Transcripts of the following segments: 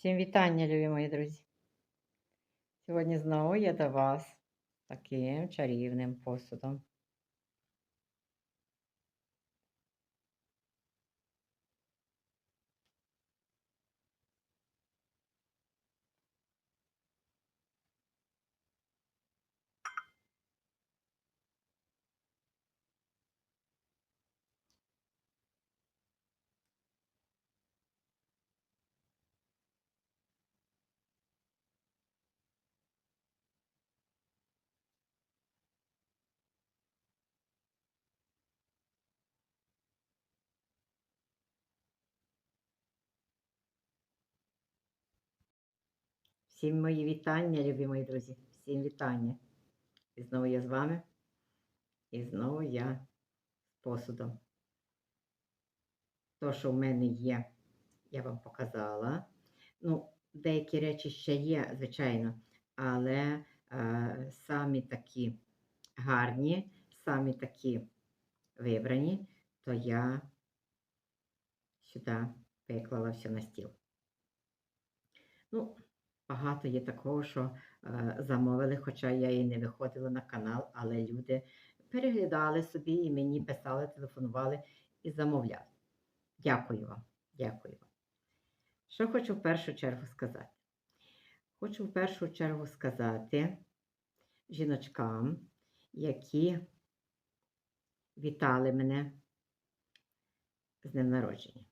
Всім вітання, любі мої друзі. Сьогодні знову я до вас таким чарівним посудом. Всім мої вітання, любі мої друзі. Всім вітання. І знову я з вами. І знову я з посудом. То, що в мене є, я вам показала. Ну, деякі речі ще є, звичайно, але е, самі такі гарні, самі такі вибрані, то я сюди виклала все на стіл. Ну, багато є такого, що е, замовили, хоча я і не виходила на канал, але люди переглядали собі і мені писали, телефонували і замовляли. Дякую вам, дякую вам. Що хочу в першу чергу сказати? Хочу в першу чергу сказати жіночкам, які вітали мене з днем народження.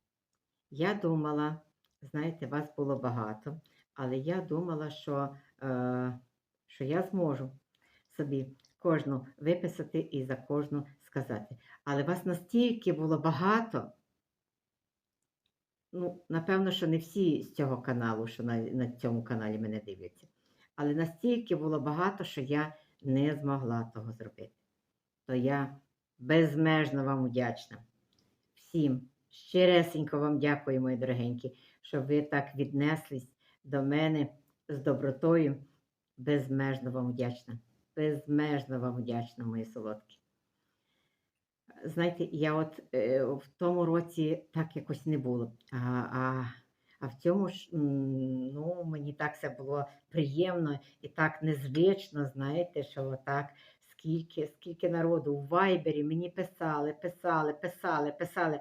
Я думала, знаєте, вас було багато, але я думала, що, е, що я зможу собі кожну виписати і за кожну сказати. Але вас настільки було багато, ну, напевно, що не всі з цього каналу, що на, на цьому каналі мене дивляться. Але настільки було багато, що я не змогла того зробити. То я безмежно вам вдячна. Всім щиресенько вам дякую, мої дорогенькі, що ви так віднеслись до мене з добротою. Безмежно вам вдячна. Безмежно вам вдячна, мої солодкі. Знаєте, я от е, в тому році так якось не було. А, а, а в цьому ж ну, мені так все було приємно і так незвично, знаєте, що отак скільки, скільки народу у Вайбері мені писали, писали, писали, писали.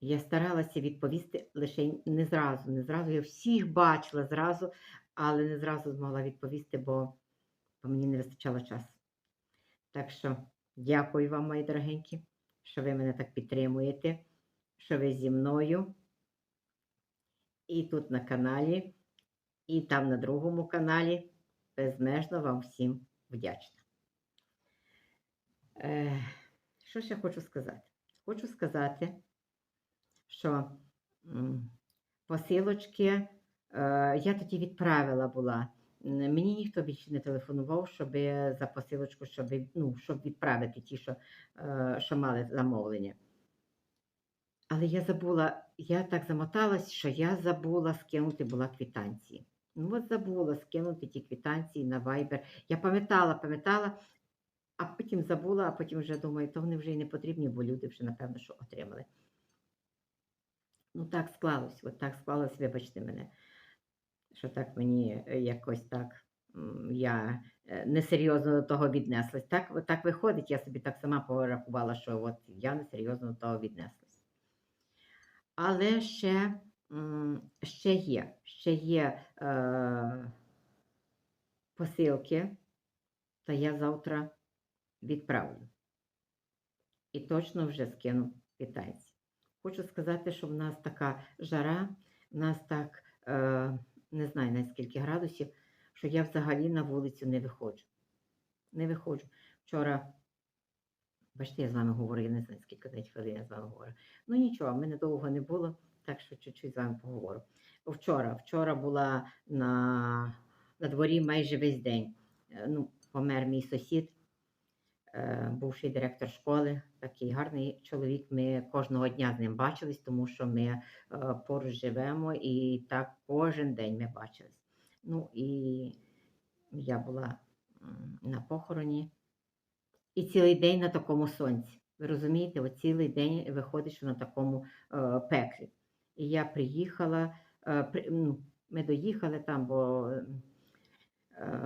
Я старалася відповісти лише не зразу, не зразу. Я всіх бачила зразу, але не зразу змогла відповісти, бо, бо мені не вистачало часу. Так що дякую вам, мої дорогенькі, що ви мене так підтримуєте, що ви зі мною. І тут на каналі, і там на другому каналі. Безмежно вам всім вдячна. Е, що ще хочу сказати? Хочу сказати, що посилочки е, я тоді відправила була. Мені ніхто більше не телефонував, щоб за посилочку, щоб, ну, щоб відправити ті, що, е, що мали замовлення. Але я забула, я так замоталась, що я забула скинути була квитанції. Ну, от забула скинути ті квитанції на Viber. Я пам'ятала, пам'ятала, а потім забула, а потім вже думаю, то вони вже й не потрібні, бо люди вже, напевно, що отримали. Ну, так склалось, от так склалось, вибачте мене, що так мені е, якось так я е, несерйозно до того віднеслась. Так, так виходить, я собі так сама порахувала, що от я несерйозно до того віднеслась. Але ще, ще є, ще є е, посилки, та я завтра відправлю. І точно вже скину китайці. Хочу сказати, що в нас така жара, в нас так, е, не знаю на скільки градусів, що я взагалі на вулицю не виходжу. Не виходжу. Вчора, бачите, я з вами говорю, я не знаю, скільки навіть хвилин я з вами говорю. Ну нічого, мене довго не було, так що чуть-чуть з вами поговорю. Вчора, вчора була на, на дворі майже весь день. Е, Ну, помер мій сусід, е, бувший директор школи, такий гарний чоловік. Ми кожного дня з ним бачились, тому що ми е, поруч живемо і так кожен день ми бачились. Ну і я була на похороні. І цілий день на такому сонці. Ви розумієте, от цілий день виходиш на такому е, пеклі. І я приїхала, е, при- ну, ми доїхали там, бо е,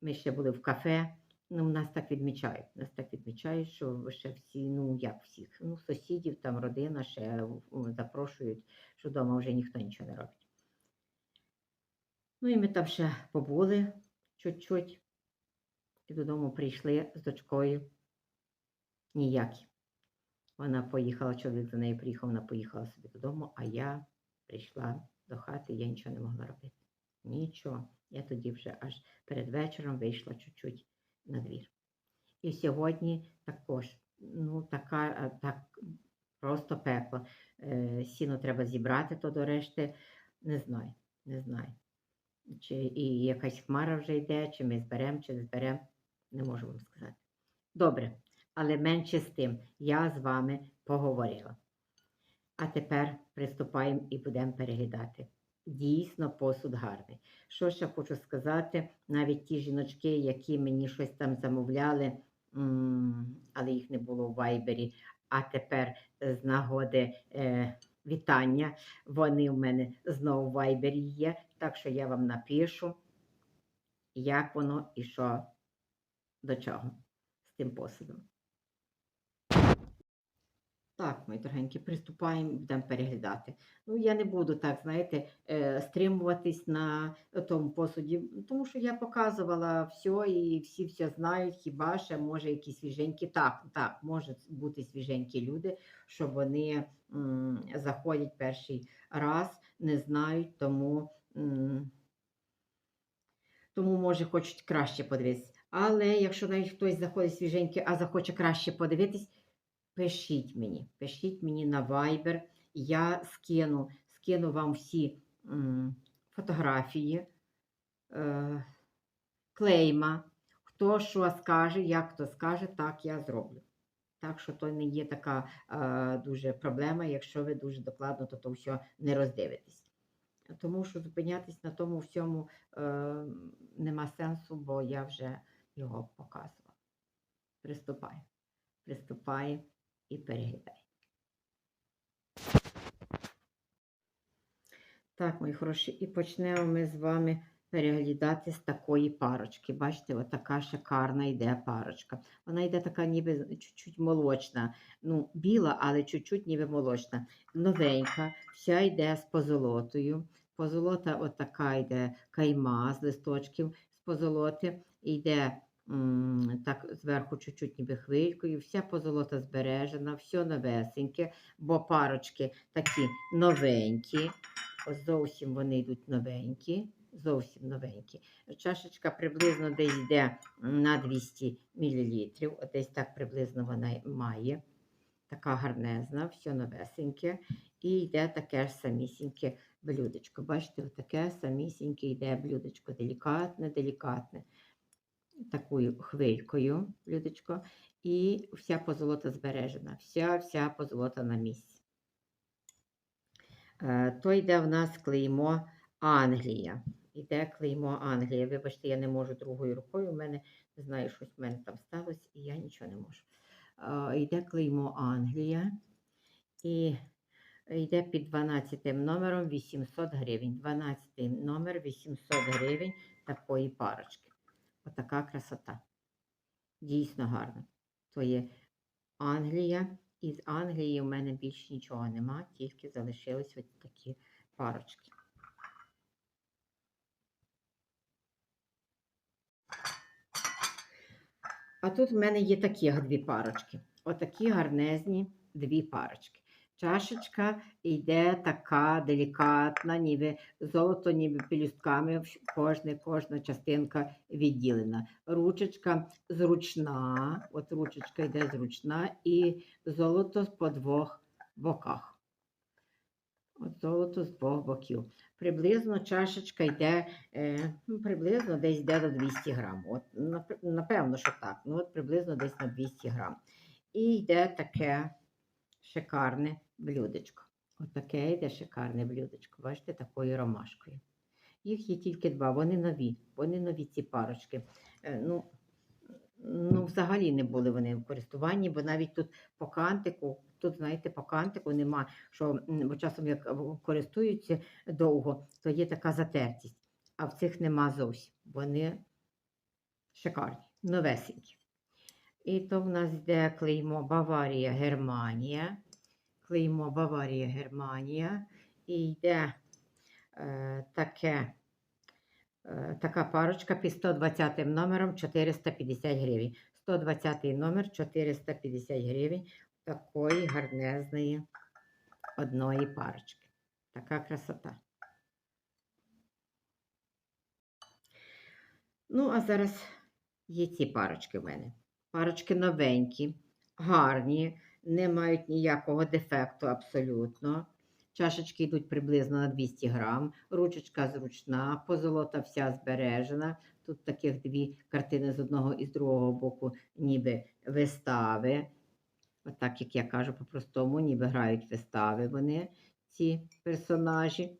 ми ще були в кафе. Ну, нас так відмічають. Нас так відмічають, що ще всі, ну як всіх, ну, сусідів, там родина ще запрошують, що вдома вже ніхто нічого не робить. Ну і ми там ще побули чуть-чуть. І додому прийшли з дочкою. Ніякі. Вона поїхала, чоловік за нею приїхав, вона поїхала собі додому, а я прийшла до хати, я нічого не могла робити. Нічого. Я тоді вже аж перед вечором вийшла чуть-чуть на двір. І сьогодні також, ну, така, е, так просто пекло. Е, Сіно треба зібрати, то до решти не знаю, не знаю. Чи і якась хмара вже йде, чи ми зберемо, чи не зберемо, не можу вам сказати. Добре, але менше з тим, я з вами поговорила. А тепер приступаємо і будемо переглядати. Дійсно, посуд гарний. Що ще хочу сказати, навіть ті жіночки, які мені щось там замовляли, але їх не було в вайбері, а тепер е, з нагоди е, вітання, вони в мене знову в вайбері є, так що я вам напишу, як воно і що до чого з тим посудом. Так, мої дорогенькі, приступаємо, будемо переглядати. Ну, я не буду так, знаєте, е, стримуватись на тому посуді, тому що я показувала все і всі все знають, хіба ще може якісь свіженькі. Так, так, можуть бути свіженькі люди, що вони м, заходять перший раз, не знають, тому, м, тому може хочуть краще подивитися. Але якщо навіть хтось заходить свіженький, а захоче краще подивитись, пишіть мені, пишіть мені на Viber, я скину, скину вам всі фотографії, е, клейма. Хто що скаже, як хто скаже, так я зроблю. Так що то не є така е, дуже проблема, якщо ви дуже докладно то, то все не роздивитесь. Тому що зупинятись на тому всьому е, нема сенсу, бо я вже його показувала. Приступай. Приступай і переглядай. Так, мої хороші, і почнемо ми з вами переглядати з такої парочки. Бачите, отака шикарна йде парочка. Вона йде така ніби чуть-чуть молочна. Ну, біла, але чуть-чуть ніби молочна. Новенька, вся йде з позолотою. Позолота отака йде кайма з листочків з позолоти. Йде так зверху чуть-чуть ніби хвилькою. Вся позолота збережена, все новесеньке, бо парочки такі новенькі. Ось зовсім вони йдуть новенькі, зовсім новенькі. Чашечка приблизно десь йде на 200 мл. Десь так приблизно вона має. Така гарнезна, все новесеньке. І йде таке ж самісіньке блюдечко. Бачите, таке самісіньке йде блюдечко. Делікатне, делікатне. Такою хвилькою блюдечко. І вся позолота збережена. Вся вся позолота на місці. Е, То йде в нас клеймо Англія. Іде клеймо Англія. Вибачте, я не можу другою рукою. У мене не знаю, щось в мене там сталося, і я нічого не можу. Е, Йде клеймо Англія. І йде під 12 номером 800 гривень. 12 номер 800 гривень такої парочки. Отака красота. Дійсно гарно. То є Англія. Із Англії в мене більше нічого нема, тільки залишились ось такі парочки. А тут в мене є такі дві парочки. Отакі гарнезні дві парочки. Чашечка йде така делікатна, ніби золото, ніби пелюстками, кожне, кожна частинка відділена. Ручечка зручна, от ручечка йде зручна, і золото по двох боках. От золото з двох боків. Приблизно чашечка йде, е, ну, приблизно десь йде до 200 грам. От, напевно, що так. Ну, от приблизно десь на 200 грам. І йде таке шикарне блюдечко. Отаке йде шикарне блюдечко. Бачите, такою ромашкою. Їх є тільки два, вони нові. Вони нові ці парочки. Е, ну, ну, взагалі не були вони в користуванні, бо навіть тут по кантику тут, знаєте, по кантику нема, що бо часом як користуються довго, то є така затертість. А в цих нема зовсім. Вони шикарні, новесенькі. І то в нас йде клеймо Баварія, Германія. Клеймо Баварія, Германія. І йде е, таке, е, така парочка під 120 номером 450 гривень. 120 номер 450 гривень такої гарнезної одної парочки. Така красота. Ну, а зараз є ці парочки в мене. Парочки новенькі, гарні, не мають ніякого дефекту абсолютно. Чашечки йдуть приблизно на 200 грам, ручечка зручна, позолота вся збережена. Тут таких дві картини з одного і з другого боку, ніби вистави. Отак, як я кажу по-простому, ніби грають вистави вони, ці персонажі.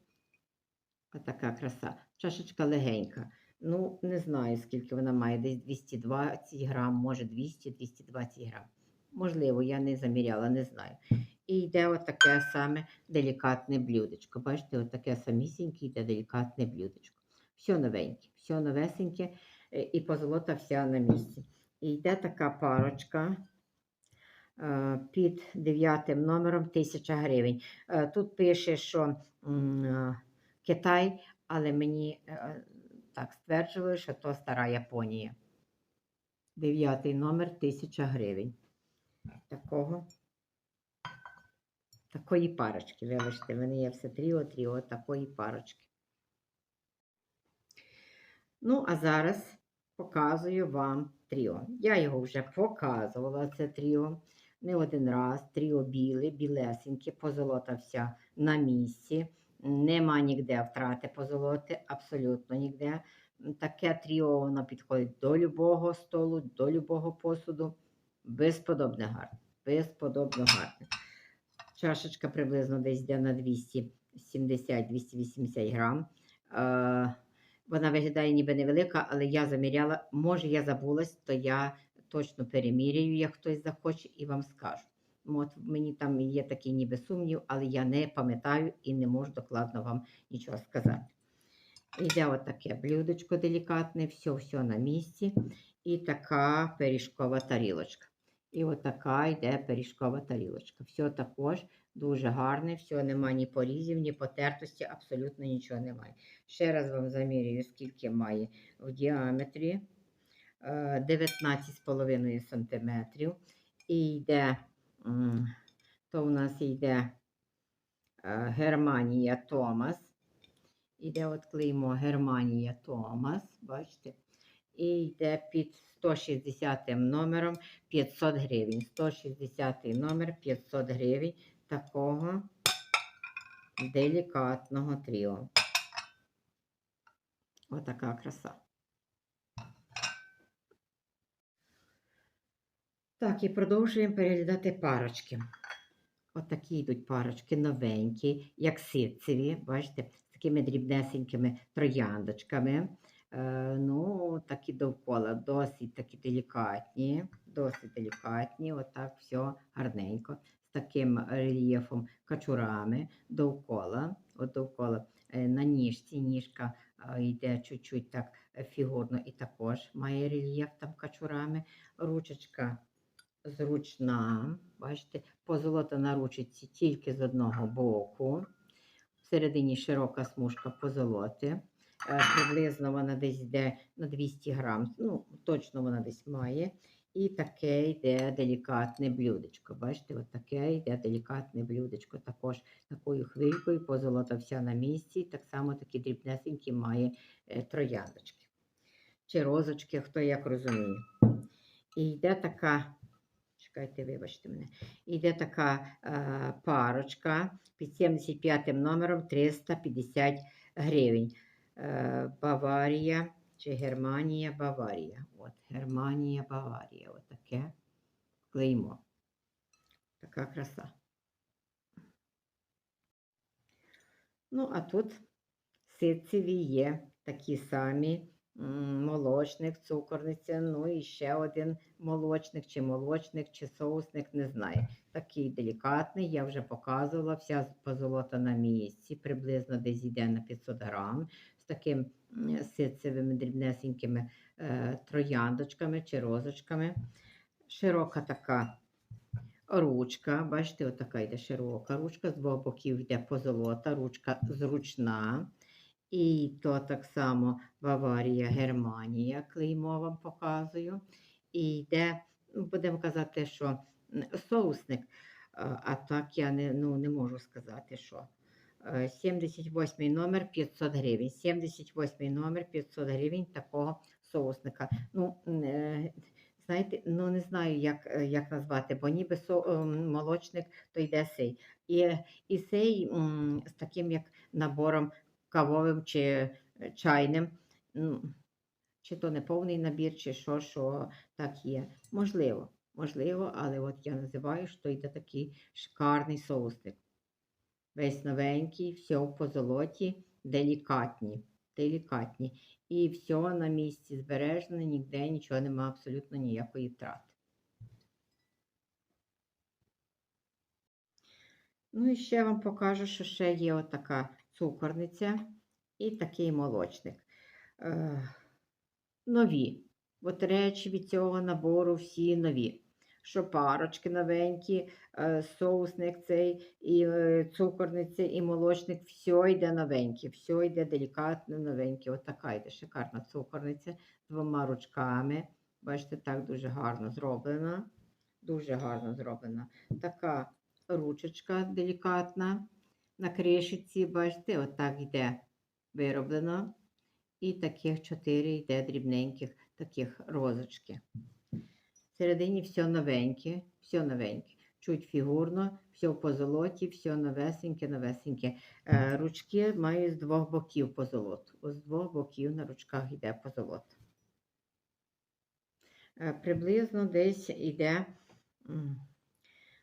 Отака краса. Чашечка легенька. Ну, не знаю, скільки вона має, десь 220 грам, може 200-220 грам. Можливо, я не заміряла, не знаю. І йде отаке саме делікатне блюдечко. Бачите, отаке самісіньке йде делікатне блюдечко. Все новеньке, все новесеньке, е, і позолота вся на місці. І йде така парочка е, під дев'ятим номером 1000 гривень. Е, Тут пише, що Китай, але мені так стверджували, що то стара Японія. Дев'ятий номер 1000 гривень. Такого. Такої парочки, вибачте, в мене є все тріо, тріо, такої парочки. Ну, а зараз показую вам тріо. Я його вже показувала, це тріо. Не один раз. Тріо біле, білесеньке, позолота вся на місці. Нема ніде втрати позолоти, абсолютно ніде. Таке тріо воно підходить до любого столу, до любого посуду. Безподобне гарне. Безподобно гарне. Чашечка приблизно десь йде на 270-280 грам. Е, вона виглядає ніби невелика, але я заміряла. Може, я забулась, то я точно переміряю, як хтось захоче, і вам скажу. От мені там є такий ніби сумнів, але я не пам'ятаю і не можу докладно вам нічого сказати. Йде отаке блюдечко делікатне, все-все на місці. І така пиріжкова тарілочка. І отака йде пиріжкова тарілочка. Все також дуже гарне, все, нема ні порізів, ні потертості, абсолютно нічого немає. Ще раз вам замірюю, скільки має в діаметрі. Е, 19,5 см. І йде, то у нас йде е, Германія Томас. Іде от клеймо Германія Томас, бачите? І йде під 160 номером 500 гривень. 160 номер 500 гривень такого делікатного тріо. Отака краса. Так, і продовжуємо переглядати парочки. Отакі йдуть парочки новенькі, як ситцеві, бачите, з такими дрібнесенькими трояндочками. Е, ну, такі довкола, досить такі делікатні, досить делікатні, отак все гарненько, з таким рельєфом качурами довкола. От довкола е, на ніжці ніжка е, йде чуть-чуть так фігурно і також має рельєф там качурами. Ручечка зручна, бачите, позолота на ручці тільки з одного боку. Всередині широка смужка позолоти. Е, Приблизно вона десь йде на 200 грам. Ну, точно вона десь має. І таке йде делікатне блюдечко. Бачите, от таке йде делікатне блюдечко. Також такою хвилькою, позолота вся на місці. Так само такі дрібнесенькі має е, трояндочки. Чи розочки, хто як розуміє. І йде така, чекайте, вибачте мене, йде така е, парочка під 75 номером 350 гривень. Е, Баварія чи Германія, Баварія. От, Германія, Баварія. От таке клеймо. Така краса. Ну, а тут ситцеві є такі самі молочник, цукорниця, ну і ще один молочник, чи молочник, чи соусник, не знаю. Такий делікатний, я вже показувала, вся позолота на місці, приблизно десь йде на 500 грам, таким ситцевими дрібнесенькими е, трояндочками чи розочками. Широка така ручка, бачите, отака йде широка ручка, з двох боків йде позолота, ручка зручна. І то так само Баварія, Германія, клеймо вам показую. І йде, ну, будемо казати, що соусник, а а так я не, ну, не можу сказати, що. Е, 78 номер 500 гривень. 78 номер 500 гривень такого соусника. Ну, е, знаєте, ну не знаю, як, е, як назвати, бо ніби со, молочник, то йде сей. І, і сей з таким як набором кавовим чи е, чайним. Ну, чи то не повний набір, чи що, що так є. Можливо, можливо, але от я називаю, що йде такий шикарний соусник. Весь новенький, все в позолоті, делікатні. делікатні. І все на місці збережене, ніде нічого немає, абсолютно ніякої втрати. Ну і ще вам покажу, що ще є отака цукорниця і такий молочник. Е, нові. От речі від цього набору всі нові. Що парочки новенькі, е, соусник цей, і е, цукорниця, і молочник, все йде новеньке, все йде делікатно новеньке. От така йде шикарна цукорниця двома ручками. Бачите, так дуже гарно зроблена. Дуже гарно зроблена. Така ручечка делікатна на кришиці, бачите, отак йде вироблено. І таких чотири йде дрібненьких таких розочки. Всередині все новеньке, все новеньке. Чуть фігурно, все в позолоті, все новесеньке, новесеньке. Е, ручки мають з двох боків позолоту. Ось з двох боків на ручках йде позолота. Е, приблизно десь йде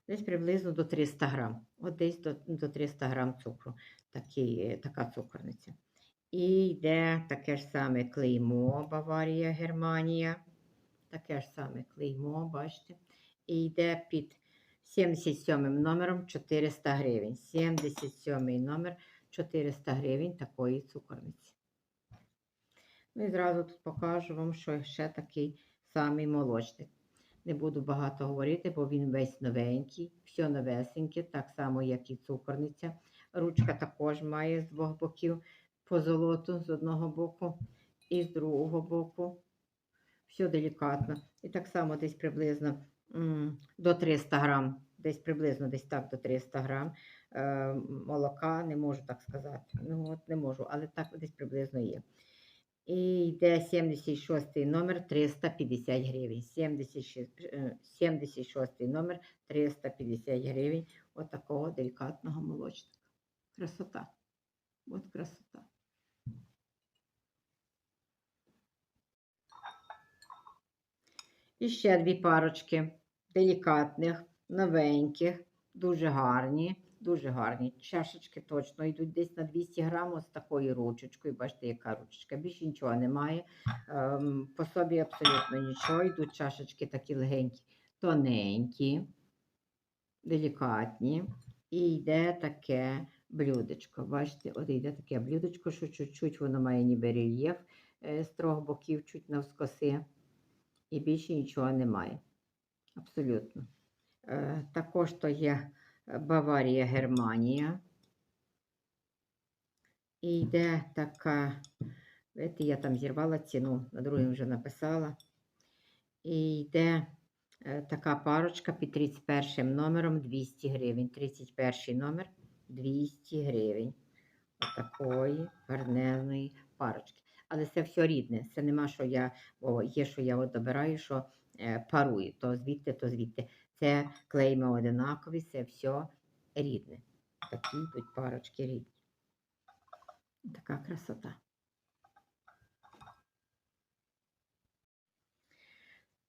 десь приблизно до 300 грам. От десь до, до 300 грам цукру. Такий, така цукорниця. І йде таке ж саме клеймо Баварія, Германія. Таке ж саме клеймо, бачите. І йде під 77 номером 400 гривень. 77 номер 400 гривень такої цукорниці. Ну і зразу тут покажу вам, що ще такий самий молочник. Не буду багато говорити, бо він весь новенький, все новесеньке, так само, як і цукорниця. Ручка також має з двох боків позолоту з одного боку і з другого боку. Все делікатно. І так само десь приблизно до 300 грам, десь приблизно десь так до 300 грам е, молока, не можу так сказати. Ну, от не можу, але так десь приблизно є. І йде 76 номер 350 гривень. 76, е, 76 номер 350 гривень. От делікатного молочника. Красота. От красота. І ще дві парочки делікатних, новеньких, дуже гарні, дуже гарні. Чашечки точно йдуть десь на 200 грамів з такою ручечкою. Бачите, яка ручечка. Більше нічого немає. Ем, по собі абсолютно нічого. Йдуть чашечки такі легенькі, тоненькі, делікатні. І йде таке блюдечко. Бачите, от йде таке блюдечко, що чуть-чуть воно має ніби рельєф е, з трьох боків, чуть навскоси. І більше нічого немає. Абсолютно. Е, також то є Баварія, Германія. І йде така, видите, я там зірвала ціну, на другому вже написала. І йде е, така парочка під 31 номером 200 гривень. 31 номер 200 гривень. Отакої гарнезної парочки. Але це все рідне. Це нема, що я, бо є, що я от добираю, що е, парую. То звідти, то звідти. Це клейми одинакові, це все рідне. Такі йдуть парочки рідні. Така красота.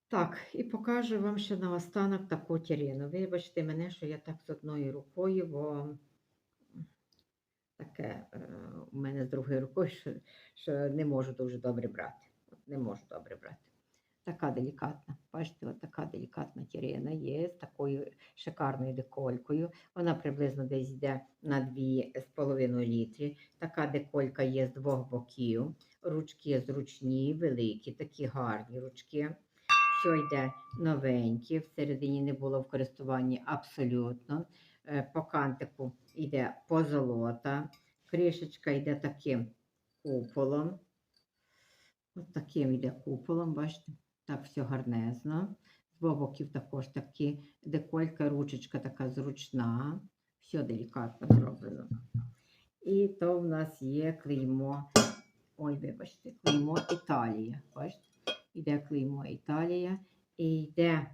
Так, і покажу вам ще наостанок таку тірину. Вибачте мене, що я так з одною рукою, бо таке е, у мене з другою рукою, що, що не можу дуже добре брати. не можу добре брати. Така делікатна. Бачите, от така делікатна тірина є з такою шикарною деколькою. Вона приблизно десь йде на 2,5 літри. Така деколька є з двох боків. Ручки зручні, великі, такі гарні ручки. Все йде новеньке, всередині не було в користуванні абсолютно. Е, По кантику йде позолота, кришечка йде таким куполом. От таким йде куполом, бачите, так все гарнезно. З боків також такі деколька, ручечка така зручна, все делікатно зроблено. І то в нас є клеймо. Ой, вибачте, клеймо Італія. Бачите? Йде клеймо Італія і йде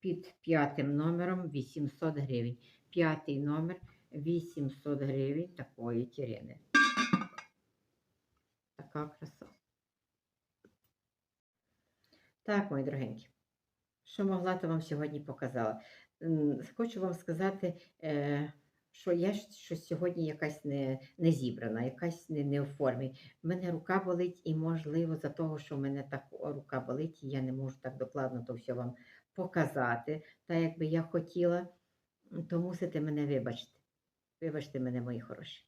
під п'ятим номером 800 гривень. П'ятий номер 800 гривень такої тірини. Така краса. Так, мої дорогенькі, що могла, то вам сьогодні показала. Хочу вам сказати, е, що я щось сьогодні якась не, не зібрана, якась не, не у формі. У мене рука болить, і, можливо, за того, що в мене так рука болить, я не можу так докладно то все вам показати, так як би я хотіла, то мусите мене вибачити. Вибачте мене, мої хороші.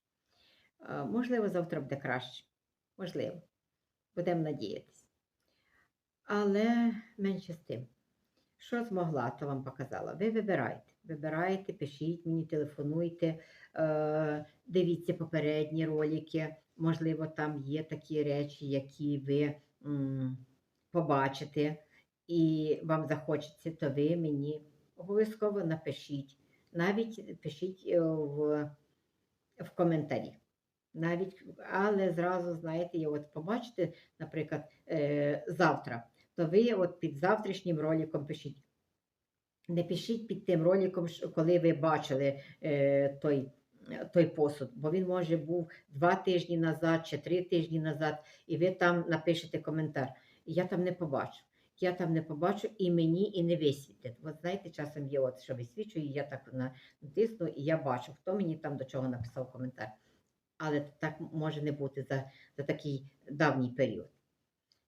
Можливо, завтра буде краще. Можливо. Будемо надіятися. Але менше з тим. Що змогла, то вам показала. Ви вибирайте. Вибирайте, пишіть мені, телефонуйте, е, дивіться попередні ролики. Можливо, там є такі речі, які ви побачите, і вам захочеться, то ви мені обов'язково напишіть. Навіть пишіть е, в, в коментарі. Навіть, але зразу, знаєте, от побачите, наприклад, е, завтра, то ви от під завтрашнім роликом пишіть. Не пишіть під тим роликом, коли ви бачили е, той, той посуд, бо він може був два тижні назад чи три тижні назад, і ви там напишете коментар. Я там не побачу. Я там не побачу і мені і не висвітить. От знаєте, часом є, от, що висвічую, і я так натисну, і я бачу, хто мені там до чого написав коментар. Але так може не бути за, за такий давній період.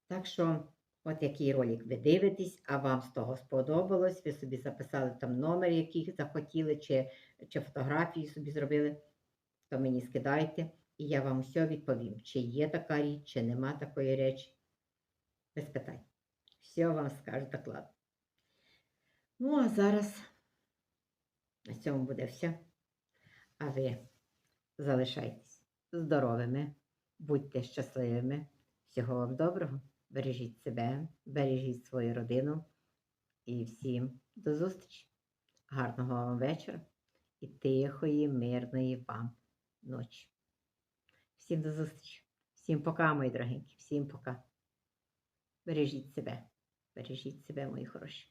Так що, от який ролик ви дивитесь, а вам з того сподобалось, ви собі записали там номер, який захотіли, чи, чи фотографії собі зробили, то мені скидайте, і я вам все відповім, чи є така річ, чи нема такої речі. Без питань. Все вам скажу докладно. Ну, а зараз на цьому буде все. А ви залишайтесь здоровими, будьте щасливими. Всього вам доброго. Бережіть себе, бережіть свою родину. І всім до зустрічі. Гарного вам вечора і тихої, мирної вам ночі. Всім до зустрічі. Всім пока, мої дорогенькі. Всім пока. Бережіть себе. Бережіть себе, мої хороші.